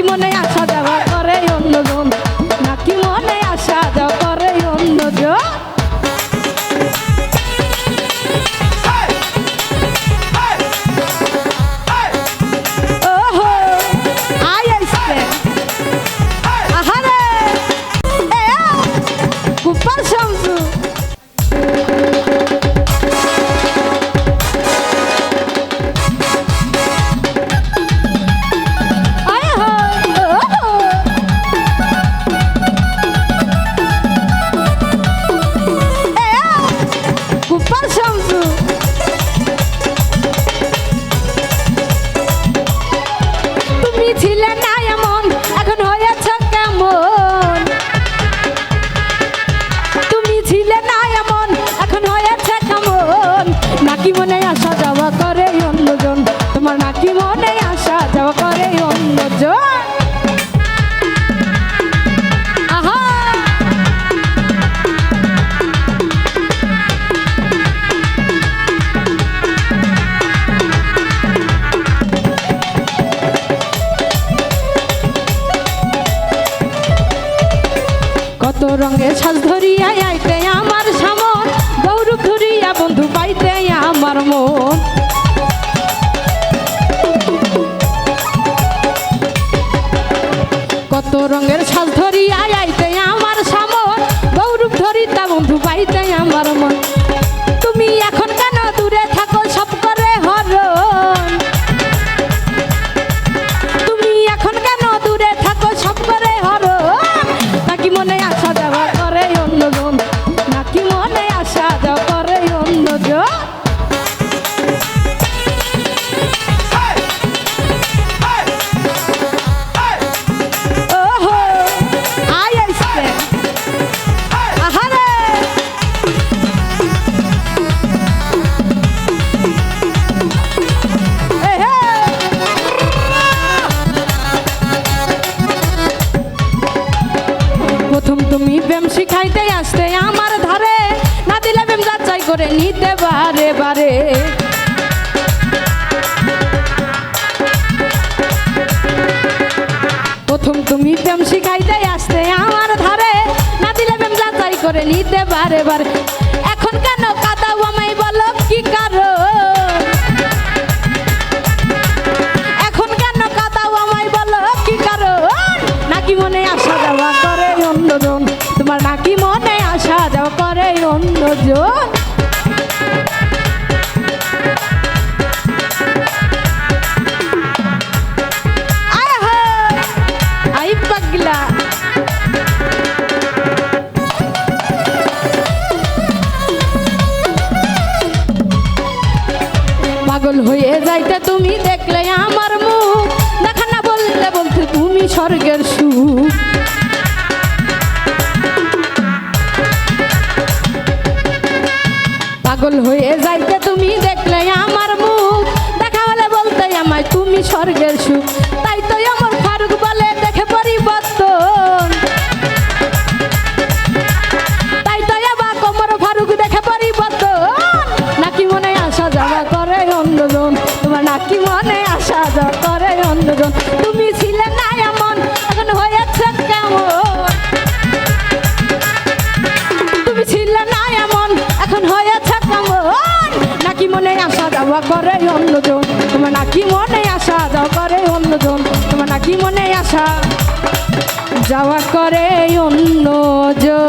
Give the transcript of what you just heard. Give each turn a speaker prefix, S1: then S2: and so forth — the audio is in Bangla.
S1: নাকি মনে আসা যাওয়া তুমি ছিলে না এমন, এখন হয়েছ কেমন? তুমি ছিলে না এমন, এখন হয়েছে কেমন? নাকি মনে আসা যাওয়া করে কত রঙের সাজ ধরিয়া আইতে আমার সামন দৌড় ধরিয়া বন্ধু পাইতে আমার মন। নিতে বারে বারে। প্রথম তুমি প্রেম শিখাইতে আসতে আমার ধারে। না দিলে প্রেম যাচাই করে নিতে বারে বারে। এখন কেন কাদাও আমায় বলো কি কারণ? এখন কেন কাদাও আমায় বলো কি কারণ? নাকি মনে আসা যাওয়া করে অন্যজন? তোমার নাকি মনে আসা যাওয়া করে অন্যজন? পাগল হয়ে যাইতে তুমি দেখলে আমার মুখ। দেখা না বললে বলতে তুমি স্বর্গের সুখ। পাগল হয়ে যাইতে তুমি দেখলে আমার মুখ। দেখা হলে বলতে আমায়, তুমি স্বর্গের সুখ। মনে আসা যাওয়া করে অন্যজন। তোমার নাকি মনে আসা যাওয়া করে অন্যজন। তোমার নাকি মনে আসা যাওয়া করে অন্যজন।